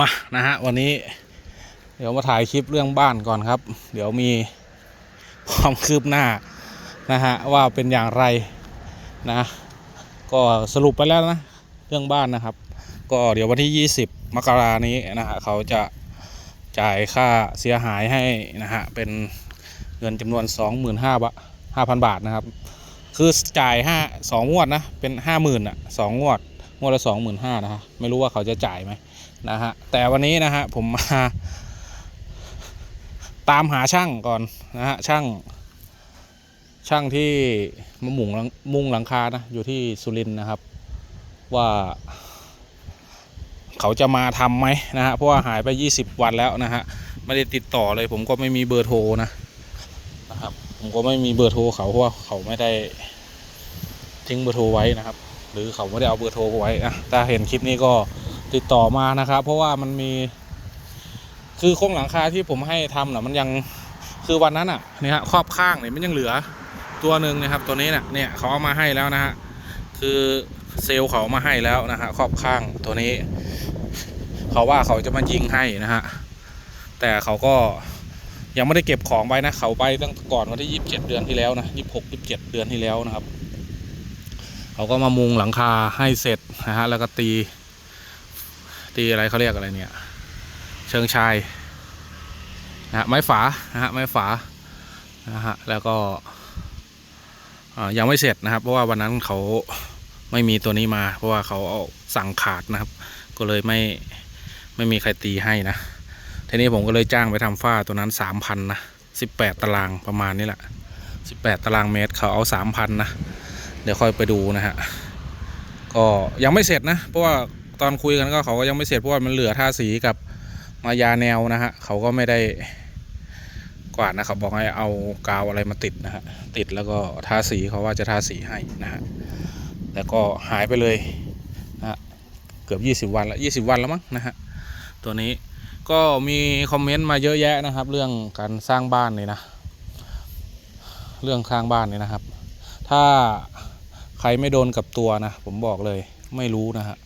มานะฮะวันนี้ เดี๋ยวมาถ่ายคลิปเรื่องบ้านก่อนครับ เดี๋ยวมีความคืบหน้านะฮะว่าเป็นอย่างไรนะ ก็สรุปไปแล้วนะเรื่องบ้านนะครับ ก็เดี๋ยววันที่ 20 มกรานี้นะฮะเขาจะจ่ายค่าเสียหายให้นะฮะเป็นเงินจำนวน 25,000บาท5,000 บาทนะครับ คือจ่ายห้าสองงวดนะเป็นห้าหมื่นอะสองงวดงวดละสองหมื่นห้านะฮะไม่รู้ว่าเขาจะจ่ายไหม นะฮะแต่วันนี้นะฮะผมมาตามหาช่างก่อนนะฮะช่าง ช่างที่มามุงหลังมุงหลังคานะอยู่ที่สุรินทร์นะครับ ว่าเขาจะมาทำไหมนะฮะเพราะว่าหายไป 20 วันแล้วนะฮะไม่ได้ติดต่อเลย ผมก็ไม่มีเบอร์โทรนะนะครับ ผมก็ไม่มีเบอร์โทรเขาเพราะว่าเขาไม่ได้ทิ้งเบอร์โทรไว้นะครับ หรือเขาไม่ได้เอาเบอร์โทรไว้อะถ้าเห็นคลิปนี้ก็ ติดต่อมานะครับ เพราะว่ามันมี คือโครงหลังคาที่ผมให้ทำน่ะมันยังคือวันนั้นอะเนี่ยฮะครอบข้างเนี่ยมันยังเหลือตัวหนึ่งนะครับ ตัวนี้เนี่ยเนี่ยเขาเอามาให้แล้วนะฮะคือเซลล์เขาเอามาให้แล้วนะฮะครอบข้างตัวนี้ เขาว่าเขาจะมายิงให้นะฮะแต่เขาก็ยังไม่ได้เก็บของไว้นะเขาไปตั้งก่อนวันที่ยี่สิบเจ็ดเดือนที่แล้วนะยี่สิบหกยี่สิบเจ็ดเดือนที่แล้วนะครับ เขาก็มามุงหลังคาให้เสร็จนะฮะแล้วก็ตี ตีอะไรเขาเรียกอะไรเนี่ย เชิงชายนะฮะไม้ฝานะฮะไม้ฝานะฮะแล้วก็อ่ายังไม่เสร็จนะครับ เพราะว่าวันนั้นเขาไม่มีตัวนี้มา เพราะว่าเขาเอาสั่งขาดนะครับ ก็เลยไม่ไม่มีใครตีให้นะทีนี้ผมก็เลยจ้างไปทำฝ้าตัวนั้นสามพันนะสิบแปดตารางประมาณนี้แหละสิบแปดตารางเมตรเขาเอาสามพันนะเดี๋ยวค่อยไปดูนะฮะก็ยังไม่เสร็จนะ เพราะว่า ตอนคุยกันก็เขาก็ยังไม่เสร็จเพราะว่ามันเหลือท่าสีกับมายาแนวนะฮะเขาก็ไม่ได้กวาดนะเขาบบอกให้เอากาวอะไรมาติดนะฮะติดแล้วก็ทาสีเขาว่าจะทาสีให้นะฮะแล้วก็หายไปเลยนะฮะเกือบ 20 วันแล้ว20 วันแล้วมั้งนะฮะตัวนี้ก็มีคอมเมนต์มาเยอะแยะนะครับ เรื่องการสร้างบ้านนี่นะเรื่องข้างบ้านนี่นะครับ ถ้าใครไม่โดนกับตัวนะ ผมบอกเลยไม่รู้นะฮะ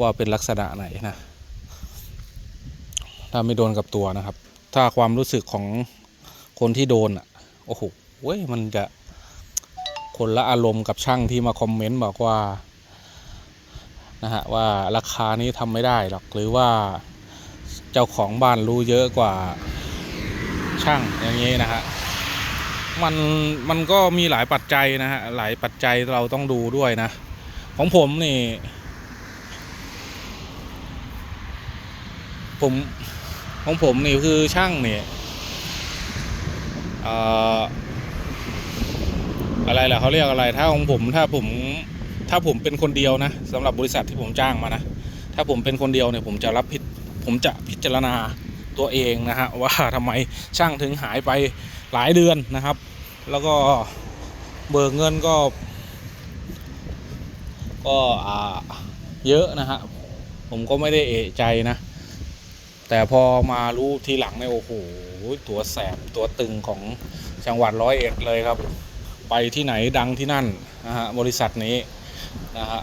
ว่าเป็นลักษณะไหนนะ ถ้าไม่โดนกับตัวนะครับ ถ้าความรู้สึกของคนที่โดนอะ โอ้โหเว้ยมันจะคนละอารมณ์กับช่างที่มาคอมเมนต์บอกว่านะฮะว่าราคานี้ทำไม่ได้หรอกหรือว่าเจ้าของบ้านรู้เยอะกว่าช่างอย่างนี้นะฮะมันมันก็มีหลายปัจจัยนะฮะหลายปัจจัยเราต้องดูด้วยนะ ของผมนี่ ผมของผมนี่คือช่างเนี่ยอะไรล่ะเขาเรียกอะไร ถ้าของผมถ้าผมถ้าผมเป็นคนเดียวนะสำหรับบริษัทที่ผมจ้างมานะถ้าผมเป็นคนเดียวเนี่ยผมจะรับผิดผมจะพิจารณาตัวเองนะฮะว่าทำไมช่างถึงหายไปหลายเดือนนะครับ แล้วก็เบิกเงินก็ ก็อ่าเยอะนะฮะผมก็ไม่ได้เอะใจนะ แต่พอมารู้ทีหลังเนี่ยโอ้โหตัวแสบตัวตึงของจังหวัดร้อยเอ็ดเลยครับ ไปที่ไหนดังที่นั่นนะฮะบริษัทนี้นะฮะ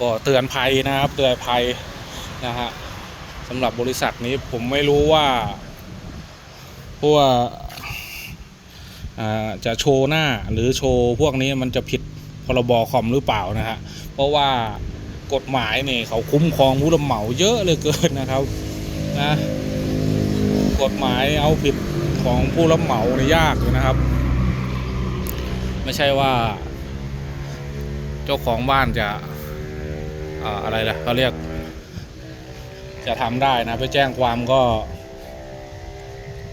ก็เตือนภัยนะครับเตือนภัยนะฮะสำหรับบริษัทนี้ผมไม่รู้ว่าพว่าอ่าจะโชว์หน้าหรือโชว์พวกนี้มันจะผิดพรบคอมหรือเปล่านะฮะเพราะว่า กฎหมายเนี่ยเขาคุ้มครองผู้รับเหมาเยอะเลยเกินนะครับนะกฎหมายเอาผิดของผู้รับเหมาเนี่ยยากอยู่นะครับ ไม่ใช่ว่า เจ้าของบ้านจะอ่าอะไรล่ะเขาเรียก จะทำได้นะไปแจ้งความก็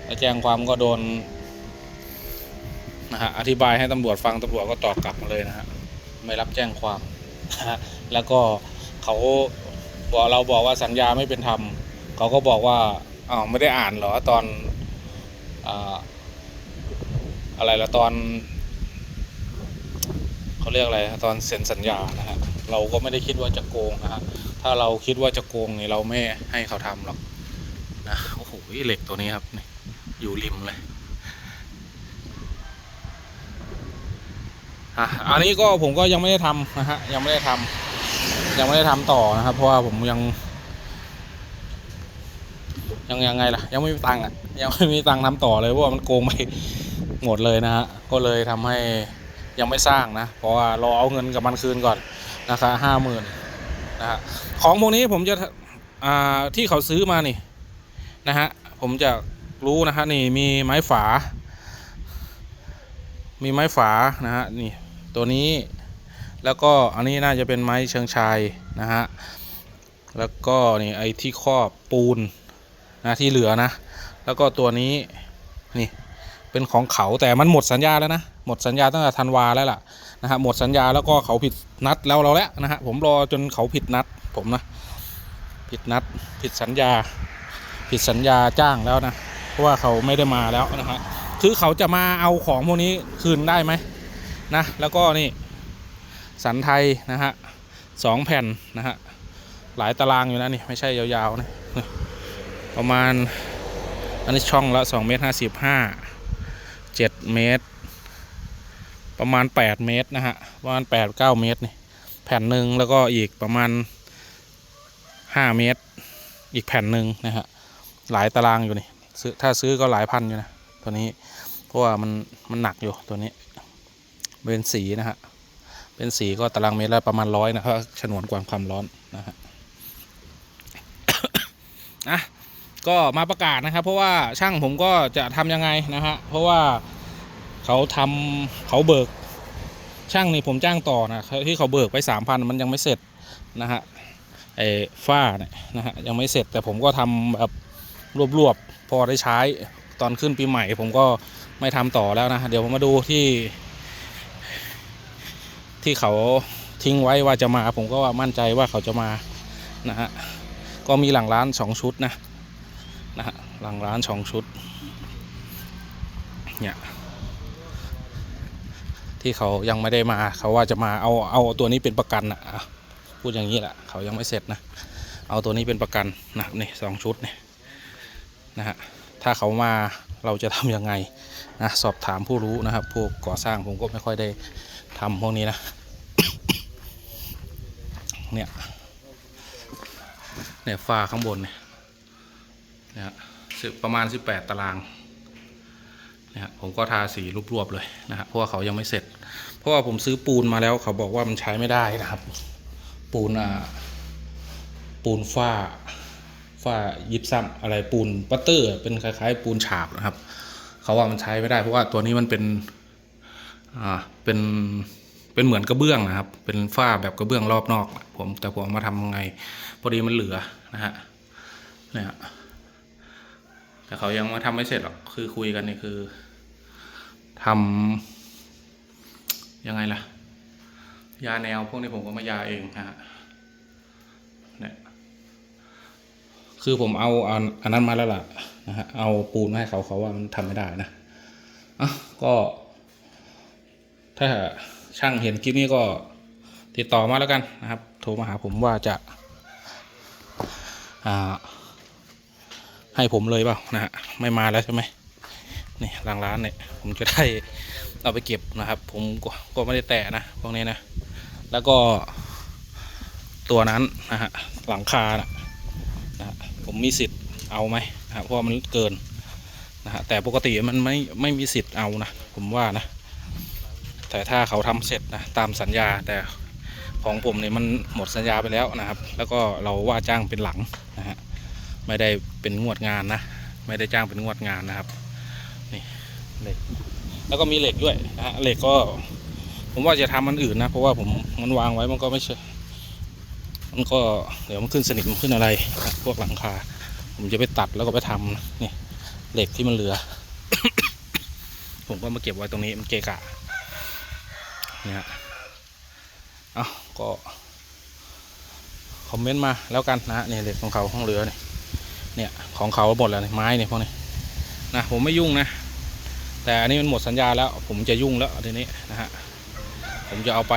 ไปแจ้งความก็โดนนะฮะอธิบายให้ตำรวจฟังตำรวจก็ตอบกลับมาเลยนะฮะไม่รับแจ้งความ นะฮะแล้วก็เขาบอกเราบอกว่าสัญญาไม่เป็นธรรมเขาก็บอกว่าอ้าวไม่ได้อ่านเหรอตอนอาอะไรละตอนเขาเรียกอะไรตอนเซ็นสัญญานะฮะเราก็ไม่ได้คิดว่าจะโกงนะฮะถ้าเราคิดว่าจะโกงเนี่ยเราไม่ให้เขาทำหรอกนะโอ้โหเหล็กตัวนี้ครับนี่อยู่ริมเลย อะอันนี้ก็ผมก็ยังไม่ได้ทำนะฮะยังไม่ได้ทำยังไม่ได้ทำต่อนะครับ เพราะว่าผมยัง ยังยังไงล่ะ ยังไม่มีตังค์อะยังไม่มีตังค์ทำต่อเลยเพราะว่ามันโกงไปหมดเลยนะฮะก็เลยทำให้ยังไม่สร้างนะ เพราะว่ารอเอาเงินกับมันคืนก่อนนะคะห้าหมื่นนะฮะของพวกนี้ผมจะอ่าที่เขาซื้อมานี่นะฮะผมจะรู้นะฮะนี่มีไม้ฝา มีไม้ฝานะฮะนี่ตัวนี้แล้วก็อันนี้น่าจะเป็นไม้เชิงชายนะฮะแล้วก็นี่ไอ้ที่ครอบปูนนะที่เหลือนะ แล้วก็ตัวนี้นี่เป็นของเขาแต่มันหมดสัญญาแล้วนะหมดสัญญาตั้งแต่ธันวาแล้วล่ะนะฮะหมดสัญญาแล้วก็เขาผิดนัดแล้วเราแล้วนะฮะผมรอจนเขาผิดนัดผมนะผิดนัดผิดสัญญา ผิดสัญญาจ้างแล้วนะเพราะว่าเขาไม่ได้มาแล้วนะฮะ คือเขาจะมาเอาของพวกนี้คืนได้ไหมนะแล้วก็นี่สันไทยนะฮะสองแผ่นนะฮะหลายตารางอยู่นะนี่ไม่ใช่ยาวๆนะประมาณอันนี้ช่องละ2เมตร55 7เมตร ประมาณ8เมตรนะฮะประมาณ8 9เมตรนี่แผ่นหนึ่งแล้วก็อีกประมาณ5เมตร อีกแผ่นหนึ่งนะฮะหลายตารางอยู่นี่ถ้าซื้อก็หลายพันอยู่นะ ตัวนี้ เพราะว่ามันมันหนักอยู่ตัวนี้ เป็นสีนะฮะ เป็นสีก็ตารางเมตรละประมาณร้อยนะเพราะฉนวนความความร้อนนะฮะอะก็มาประกาศนะครับ เพราะว่าช่างผมก็จะทำยังไงนะฮะ เพราะว่าเขาทำเขาเบิกช่างนี่ผมจ้างต่อนะที่เขาเบิกไปสามพันมันยังไม่เสร็จนะฮะไอ้ฝ้าเนี่ยนะฮะยังไม่เสร็จแต่ผมก็ทำแบบรวบๆพอได้ใช้ ตอนขึ้นปีใหม่ ผมก็ไม่ทำต่อแล้วนะ เดี๋ยวผมมาดูที่ ที่เขาทิ้งไว้ว่าจะมา ผมก็ว่ามั่นใจว่าเขาจะมานะฮะก็มีหลังร้านสองชุดนะนะฮะหลังร้านสองชุดเนี่ยที่เขายังไม่ได้มาเขาว่าจะมาเอาเอาตัวนี้เป็นประกันนะอะพูดอย่างนี้แหละเขายังไม่เสร็จนะ เอาตัวนี้เป็นประกันนะนี่สองชุดนี่นะฮะ ถ้าเขามาเราจะทำยังไงนะสอบถามผู้รู้นะครับ พวกก่อสร้างผมก็ไม่ค่อยได้ทำพวกนี้นะ เนี่ยเนี่ยฝ้าข้างบนเนี่ยนะฮะสิบประมาณ 18 ตารางนะฮะผมก็ทาสีรวบๆเลยนะฮะเพราะว่าเขายังไม่เสร็จ เพราะว่าผมซื้อปูนมาแล้วเขาบอกว่ามันใช้ไม่ได้นะครับ ปูนอ่าปูนฝ้า ฝ้ายิบซ้ำอะไรปูนปัตเตอร์ เป็นคล้ายๆ ปูนฉาบนะครับ เขาว่ามันใช้ไม่ได้เพราะว่าตัวนี้มันเป็นอ่าเป็นเป็นเหมือนกระเบื้องนะครับ เป็นฝ้าแบบกระเบื้องรอบนอก ผมแต่ผมมาทำยังไง พอดีมันเหลือนะฮะเนี่ยแต่เขายังมาทำไม่เสร็จหรอกคือคุยกันนี่คือทำยังไงล่ะ ยาแนวพวกนี้ผมก็มายาเองฮะเนี่ย คือผมเอาอันอันนั้นมาแล้วล่ะนะฮะเอาปูนมาให้เขาเขาว่ามันทำไม่ได้นะอะก็ ถ้าช่างเห็นคลิปนี้ก็ติดต่อมาแล้วกันนะครับ โทรมาหาผมว่าจะอ่าให้ผมเลยเปล่านะฮะไม่มาแล้วใช่ไหมนี่หลังร้านเนี่ยผมจะได้เอาไปเก็บนะครับ ผมก็ก็ไม่ได้แตะนะพวกนี้นะ แล้วก็ตัวนั้นนะฮะหลังคานะนะฮะ ผมมีสิทธิ์เอาไหมนะเพราะมันเกินนะฮะแต่ปกติมันไม่ไม่มีสิทธิ์เอานะผมว่านะ แต่ถ้าเขาทำเสร็จนะตามสัญญาแต่ของผมเนี่ยมันหมดสัญญาไปแล้วนะครับ แล้วก็เราว่าจ้างเป็นหลังนะฮะไม่ได้เป็นงวดงานนะ ไม่ได้จ้างเป็นงวดงานนะครับนี่เหล็กแล้วก็มีเหล็กด้วยนะฮะเหล็กก็ ผมว่าจะทำมันอื่นนะ เพราะว่าผมมันวางไว้มันก็ไม่ใช่ มันก็เดี๋ยวมันขึ้นสนิมมันขึ้นอะไร พวกหลังคา ผมจะไปตัดแล้วก็ไปทำนี่เหล็กที่มันเหลือ ผมก็มาเก็บไว้ตรงนี้มันเกะกะเนี่ยฮะเอาก็ คอมเมนต์มาแล้วกันนะฮะนี่ยเหล็กของเขาห้องเรือเนี่ยเนี่ยของเขาหมดแล้วนี่ไม้เนี่ยพวกนี้นะผมไม่ยุ่งนะ แต่อันนี้มันหมดสัญญาแล้ว ผมจะยุ่งแล้วทีนี้นะฮะผมจะเอาไป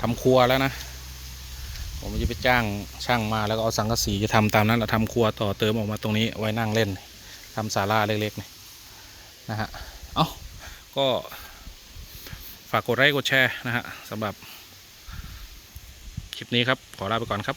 ทำครัวแล้วนะ ผมจะไปจ้างช่างมาแล้วก็เอาสังกะสีจะทำตามนั้นเราทำครัวต่อเติมออกมาตรงนี้ไว้นั่งเล่นทำศาลาเล็กๆนี่นะฮะเอ้าก็ฝากกดไลค์กดแชร์นะฮะสำหรับคลิปนี้ครับ ขอลาไปก่อนครับ